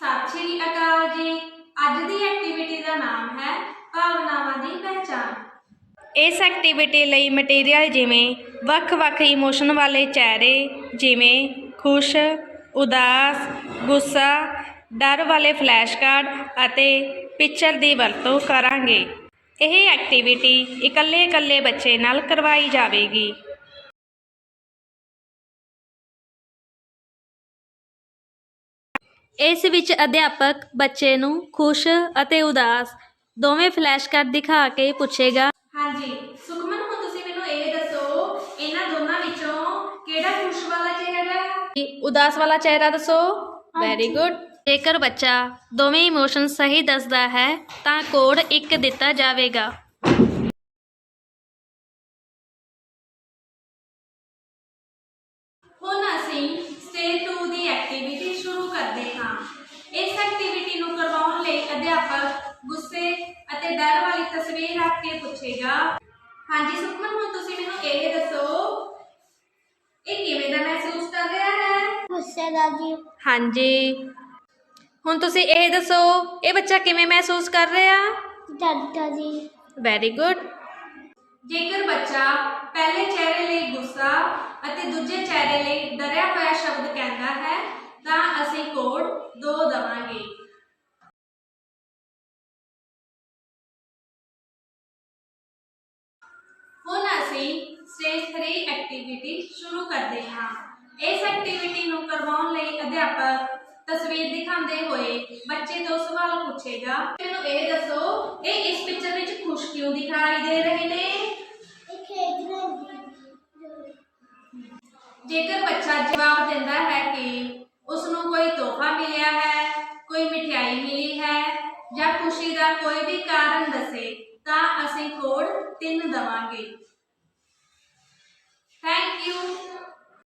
ਸਤਿ ਸ਼੍ਰੀ ਅਕਾਲ ਜੀ। ਅੱਜ ਦੀ ਐਕਟੀਵਿਟੀ ਦਾ ਨਾਮ ਹੈ ਭਾਵਨਾਵਾਂ ਦੀ ਪਹਿਚਾਣ। ਇਸ ਐਕਟੀਵਿਟੀ ਲਈ ਮਟੀਰੀਅਲ ਜਿਵੇਂ ਵੱਖ-ਵੱਖ ਇਮੋਸ਼ਨ ਵਾਲੇ ਚਿਹਰੇ, ਜਿਵੇਂ ਖੁਸ਼, ਉਦਾਸ, ਗੁੱਸਾ, ਡਰ ਵਾਲੇ ਫਲੈਸ਼ ਕਾਰਡ ਅਤੇ ਪਿਕਚਰ ਦੀ ਵਰਤੋਂ ਕਰਾਂਗੇ। ਇਹ ਐਕਟੀਵਿਟੀ ਇਕੱਲੇ-ਇਕੱਲੇ ਬੱਚੇ ਨਾਲ ਕਰਵਾਈ ਜਾਵੇਗੀ। ਇਸ ਵਿੱਚ ਅਧਿਆਪਕ ਬੱਚੇ ਨੂੰ ਖੁਸ਼ ਅਤੇ ਉਦਾਸ ਦੋਵੇਂ ਫਲੈਸ਼ ਕਾਰਡ ਦਿਖਾ ਕੇ ਪੁੱਛੇਗਾ। ਹਾਂਜੀ ਸੁਖਮਨ ਹੁਣ ਤੁਸੀਂ ਮੈਨੂੰ ਇਹ ਦੱਸੋ ਇਹਨਾਂ ਦੋਨਾਂ ਵਿੱਚੋਂ ਕਿਹੜਾ ਖੁਸ਼ ਵਾਲਾ ਚਿਹਰਾ ਹੈ? ਉਦਾਸ ਵਾਲਾ ਚਿਹਰਾ ਦੱਸੋ। ਵੈਰੀ ਗੁੱਡ ਜੇਕਰ ਬੱਚਾ ਦੋਵੇਂ ਇਮੋਸ਼ਨ ਸਹੀ ਦੱਸਦਾ ਹੈ ਤਾਂ ਕੋਡ 1 ਦਿੱਤਾ ਜਾਵੇਗਾ। ਹੁਣ ਅਸੀਂ ਸਟੇਜ 2 ਦੀ ਐਕਟੀਵਿਟੀ ਸ਼ੁਰੂ ਕਰਦੇ ਹਾਂ ਇਸ ਐਕਟੀਵਿਟੀ ਨੂੰ ਕਰਵਾਉਣ ਲਈ ਅਧਿਆਪਕ ਗੁੱਸੇ ਅਤੇ ਡਰ ਵਾਲੀ ਤਸਵੀਰ ਰੱਖ ਕੇ ਪੁੱਛੇਗਾ। ਹਾਂਜੀ ਸੁਖਮਨ ਹੁਣ ਤੁਸੀਂ ਮੈਨੂੰ ਇਹ ਦੱਸੋ? ਇਹ ਕਿਵੇਂ ਦਾ ਮਹਿਸੂਸ ਕਰ ਰਿਹਾ ਹੈ? ਗੁੱਸੇ ਦਾ ਜੀ। ਹਾਂਜੀ। ਹੁਣ ਤੁਸੀਂ ਇਹ ਦੱਸੋ ਇਹ ਬੱਚਾ ਕਿਵੇਂ ਮਹਿਸੂਸ ਕਰ ਰਿਹਾ? ਡਰਦਾ ਜੀ। ਵੈਰੀ ਗੁੱਡ ਜੇਕਰ ਬੱਚਾ ਪਹਿਲੇ ਚਿਹਰੇ ਲਈ ਗੁੱਸਾ ਅਤੇ ਦੂਜੇ ਚਿਹਰੇ ਲਈ ਡਰਿਆ ਹੋਇਆ ਸ਼ਬਦ ਕਹਿੰਦਾ ਹੈ ਹੁਣ ਅਸੀਂ ਸਟੇਜ 3 ਐਕਟੀਵਿਟੀ ਸ਼ੁਰੂ ਕਰਦੇ ਹਾਂ। ਇਸ ਐਕਟੀਵਿਟੀ ਨੂੰ ਕਰਵਾਉਣ ਲਈ ਅਧਿਆਪਕ ਤਸਵੀਰ ਦਿਖਾਉਂਦੇ ਹੋਏ ਬੱਚੇ ਤੋਂ ਸਵਾਲ ਪੁੱਛੇਗਾ, ਮੈਨੂੰ ਇਹ ਦੱਸੋ, ਇਹ ਇਸ ਪਿਕਚਰ ਵਿੱਚ ਖੁਸ਼ ਕਿਉਂ ਦਿਖਾਈ ਦੇ ਰਹੇ ਨੇ? ਜੇਕਰ ਬੱਚਾ ਜਵਾਬ ਦਿੰਦਾ ਹੈ ਕਿ ਉਸ ਨੂੰ ਕੋਈ ਤੋਹਫਾ ਮਿਲਿਆ ਹੈ, ਕੋਈ ਮਠਿਆਈ ਮਿਲੀ ਹੈ ਜਾਂ ਖੁਸ਼ੀ ਦਾ ਕੋਈ ਵੀ ਕਾਰਨ ਦੱਸੇ ਤਾਂ ਅਸੀਂ ਕੋਡ 3 ਦਵਾਂਗੇ। Thank you